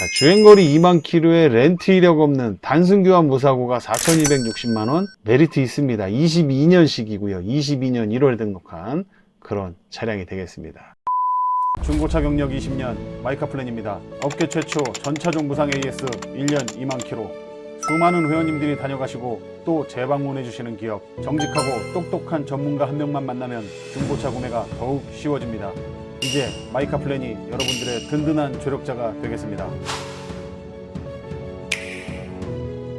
자, 주행거리 2만 킬로에 렌트 이력 없는 단순 교환 무사고가 4,260만원 메리트 있습니다. 22년식이고요. 22년 1월 등록한 그런 차량이 되겠습니다. 중고차 경력 20년 마이카 플랜입니다. 업계 최초 전차종 무상 AS 1년 2만 킬로 수많은 회원님들이 다녀가시고 또 재방문해 주시는 기업 정직하고 똑똑한 전문가 한 명만 만나면 중고차 구매가 더욱 쉬워집니다. 이제 마이카 플랜이 여러분들의 든든한 조력자가 되겠습니다.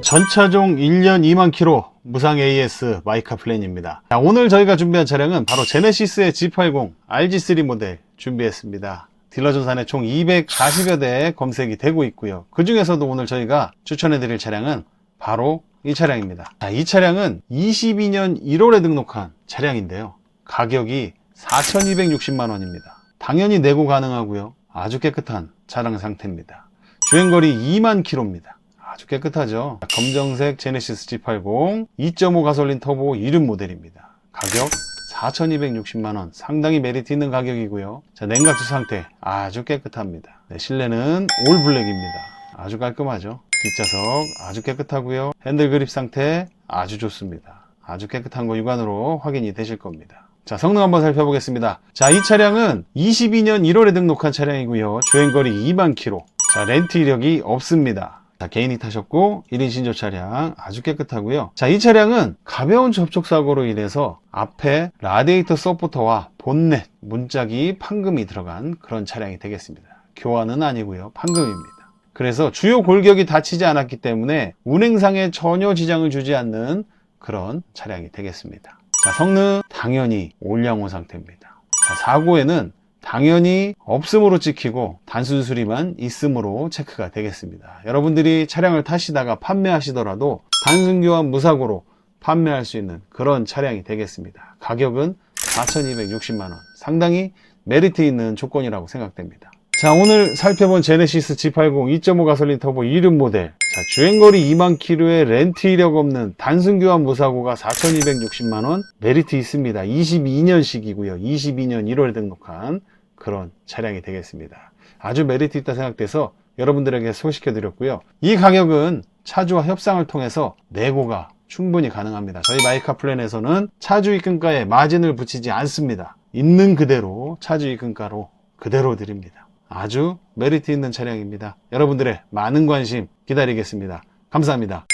전차종 1년 2만 킬로 무상 AS 마이카 플랜입니다. 자, 오늘 저희가 준비한 차량은 바로 제네시스의 G80 RG3 모델 준비했습니다. 딜러 전산에 총 240여 대 검색이 되고 있고요. 그 중에서도 오늘 저희가 추천해 드릴 차량은 바로 이 차량입니다. 자, 이 차량은 22년 1월에 등록한 차량인데요. 가격이 4,260만 원입니다. 당연히 내고 가능하고요. 아주 깨끗한 차량 상태입니다. 주행거리 2만 킬로입니다. 아주 깨끗하죠. 검정색 제네시스 G80 2.5 가솔린 터보 이륜 모델입니다. 가격 4,260만원. 상당히 메리트 있는 가격이고요. 자, 냉각수 상태 아주 깨끗합니다. 네, 실내는 올 블랙입니다. 아주 깔끔하죠. 뒷좌석 아주 깨끗하고요. 핸들 그립 상태 아주 좋습니다. 아주 깨끗한 거 육안으로 확인이 되실 겁니다. 자, 성능 한번 살펴보겠습니다. 자, 이 차량은 22년 1월에 등록한 차량이고요. 주행거리 2만 킬로. 자, 렌트 이력이 없습니다. 자, 개인이 타셨고 1인 신조 차량 아주 깨끗하고요. 자, 이 차량은 가벼운 접촉 사고로 인해서 앞에 라디에이터 서포터와 본넷 문짝이 판금이 들어간 그런 차량이 되겠습니다. 교환은 아니고요. 판금입니다. 그래서 주요 골격이 다치지 않았기 때문에 운행상에 전혀 지장을 주지 않는 그런 차량이 되겠습니다. 자, 성능 당연히 올량호 상태입니다. 자, 사고에는 당연히 없음으로 찍히고 단순 수리만 있음으로 체크가 되겠습니다. 여러분들이 차량을 타시다가 판매하시더라도 단순 교환 무사고로 판매할 수 있는 그런 차량이 되겠습니다. 가격은 4,260만원. 상당히 메리트 있는 조건이라고 생각됩니다. 자, 오늘 살펴본 제네시스 G80 2.5 가솔린 터보 이륜 모델. 자, 주행거리 2만 킬로에 렌트 이력 없는 단순 교환 무사고가 4,260만원 메리트 있습니다. 22년식이고요. 22년 1월 등록한 그런 차량이 되겠습니다. 아주 메리트 있다 생각돼서 여러분들에게 소개시켜 드렸고요. 이 가격은 차주와 협상을 통해서 내고가 충분히 가능합니다. 저희 마이카 플랜에서는 차주 입금가에 마진을 붙이지 않습니다. 있는 그대로 차주 입금가로 그대로 드립니다. 아주 메리트 있는 차량입니다. 여러분들의 많은 관심 기다리겠습니다. 감사합니다.